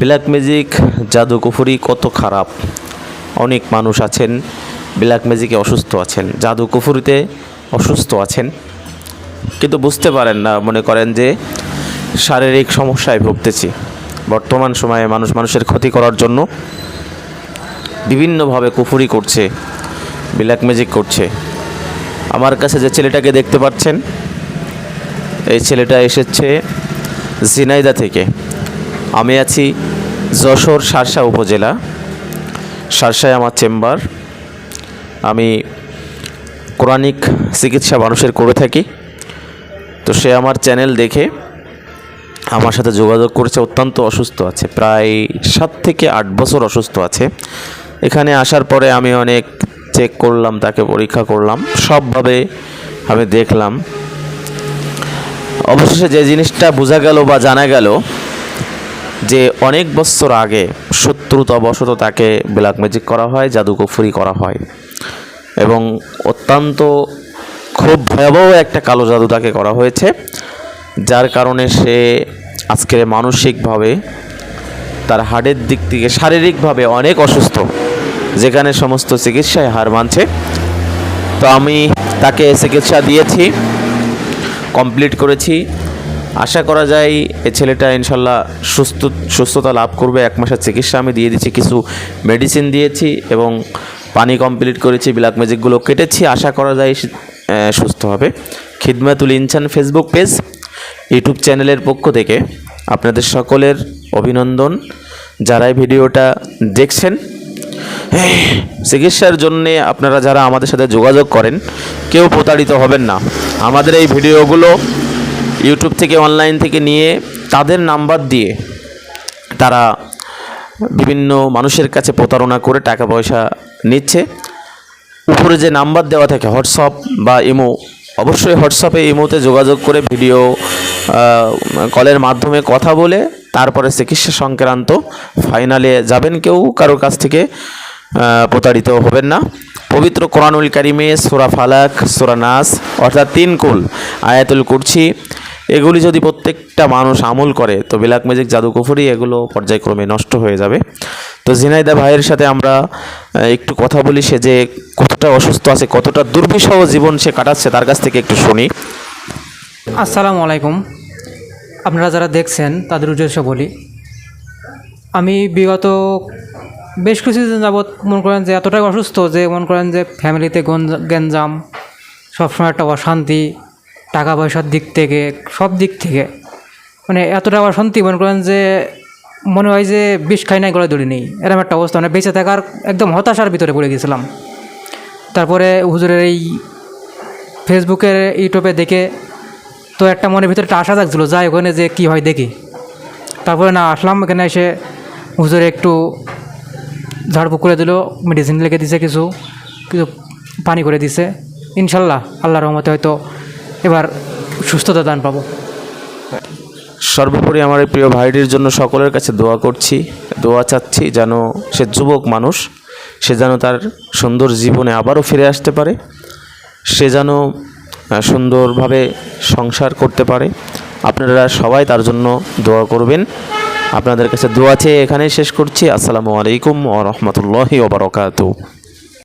Black magic জাদুকুফুরি কত খারাপ। অনেক মানুষ আছেন ব্ল্যাক ম্যাজিকে অসুস্থ আছেন জাদুকুফুরিতে অসুস্থ আছেন। কিন্তু বুঝতে পারেন না, মনে করেন যে শারীরিক সমস্যায় ভুগতেছি। বর্তমান সময়ে মানুষ মানুষের ক্ষতি করার জন্য বিভিন্নভাবে কুফুরি করছে ব্ল্যাক ম্যাজিক করছে। আমার কাছে যে ছেলেটাকে দেখতে পাচ্ছেন, এই ছেলেটা এসেছে জিনাইদা থেকে। আমি আছি যশোর সারসা উপজেলা, সারসায় আমার চেম্বার। আমি কোরআনিক চিকিৎসা মানুষের করে থাকি। তো সে আমার চ্যানেল দেখে আমার সাথে যোগাযোগ করেছে, অত্যন্ত অসুস্থ আছে, প্রায় সাত থেকে আট বছর অসুস্থ আছে। এখানে আসার পরে আমি অনেক চেক করলাম, তাকে পরীক্ষা করলাম, সবভাবে আমি দেখলাম। অবশেষে যে জিনিসটা বোঝা গেল বা জানা গেল যে অনেক বছর আগে শত্রুতাবশত তাকে ব্ল্যাক ম্যাজিক করা হয়, জাদুকুফুরি করা হয়। এবং অত্যন্ত খুব ভয়াবহ একটা কালো জাদু তাকে করা হয়েছে, যার কারণে সে আজকে মানসিকভাবে তার হাড়ের দিক থেকে শারীরিকভাবে অনেক অসুস্থ, যেখানে সমস্ত চিকিৎসায় হার মানছে। তো আমি তাকে চিকিৎসা দিয়েছি কমপ্লিট করেছি। আশা করা যায় এ ছেলেটা ইনশাল্লাহ সুস্থ সুস্থতা লাভ করবে। এক মাসের চিকিৎসা আমি দিয়ে দিচ্ছি, কিছু মেডিসিন দিয়েছি এবং পানি কমপ্লিট করেছি ব্ল্যাক ম্যাজিকগুলো কেটেছি। আশা করা যায় সুস্থ হবে। খিদমাতুল ইনসান ফেসবুক পেজ ইউটিউব চ্যানেলের পক্ষ থেকে আপনাদের সকলের অভিনন্দন। যারা এই ভিডিওটা দেখছেন চিকিৎসার জন্যে আপনারা যারা আমাদের সাথে যোগাযোগ করেন, কেউ প্রতারিত হবেন না। আমাদের এই ভিডিওগুলো ইউটিউব থেকে অনলাইন থেকে নিয়ে তাদের নাম্বার দিয়ে তারা বিভিন্ন মানুষের কাছে প্রতারণা করে টাকা পয়সা নিচ্ছে। উপরে যে নাম্বার দেওয়া থাকে হোয়াটসঅ্যাপ বা ইমো অবশ্যই হোয়াটসঅ্যাপে ইমোতে যোগাযোগ করে ভিডিও কলের মাধ্যমে কথা বলে তারপরে চিকিৎসা সংক্রান্ত ফাইনালে যাবেন কেউ, কারোর কাছ থেকে প্রতারিত হবেন না। পবিত্র কোরআনুল কারিমে সোরা ফালাক, সোরা নাস, অর্থাৎ তিন কুল, আয়াতুল কুরছি এগুলি যদি প্রত্যেকটা মানুষ আমল করে, তো বিলাক ম্যাজিক জাদুকুফুরি এগুলো পর্যায়ক্রমে নষ্ট হয়ে যাবে। তো জিনাইদা ভাইয়ের সাথে আমরা একটু কথা বলি, সে যে কতটা অসুস্থ আছে, কতটা দুর্বিষহ জীবন সে কাটাচ্ছে, তার কাছ থেকে একটু শুনি। আসসালামু আলাইকুম। আপনারা যারা দেখছেন, তাদের উদ্দেশ্য বলি। আমি বিগত বেশ কিছুদিন যাবৎ মনে করেন যে এতটাই অসুস্থ যে, মনে করেন যে ফ্যামিলিতে গঞ্জ- গ্যাঞ্জাম, সবসময় একটা অশান্তি টাকা পয়সার দিক থেকে, সব দিক থেকে। মানে এতটা অশান্তি মনে করেন যে, মনে হয় যে বিষ খাই নাই, গলায় দড়ি নেই। এরকম একটা অবস্থা। মানে বেঁচে থাকার একদম হতাশার ভিতরে পড়ে গেছিলাম। তারপরে হুজুরের এই ফেসবুকের, ইউটিউবে দেখে তো একটা মনের ভিতরে একটা আশা থাকছিলো যাই ওখানে যে কী হয় দেখি। তারপরে না, আসলাম, এখানে এসে হুজুরে একটু ঝাড়ফুঁক করে দিল মেডিসিন লিখে দিছে কিছু কিছু পানি করে দিছে। ইনশাল্লাহ আল্লাহ রহমতে হয়তো এবার সুস্থতা দান পাবো। সর্বোপরি আমার এই প্রিয় ভাইটির জন্য সকলের কাছে দোয়া করছি, দোয়া চাচ্ছি যেন সে যুবক মানুষ, সে যেন তার সুন্দর জীবনে আবারও ফিরে আসতে পারে, সে যেন সুন্দরভাবে সংসার করতে পারে। আপনারা সবাই তার জন্য দোয়া করবেন। আপনাদের কাছে দোয়া চেয়ে এখানেই শেষ করছি। আসসালামু আলাইকুম ও রহমতুল্লাহি ওবরাকাতু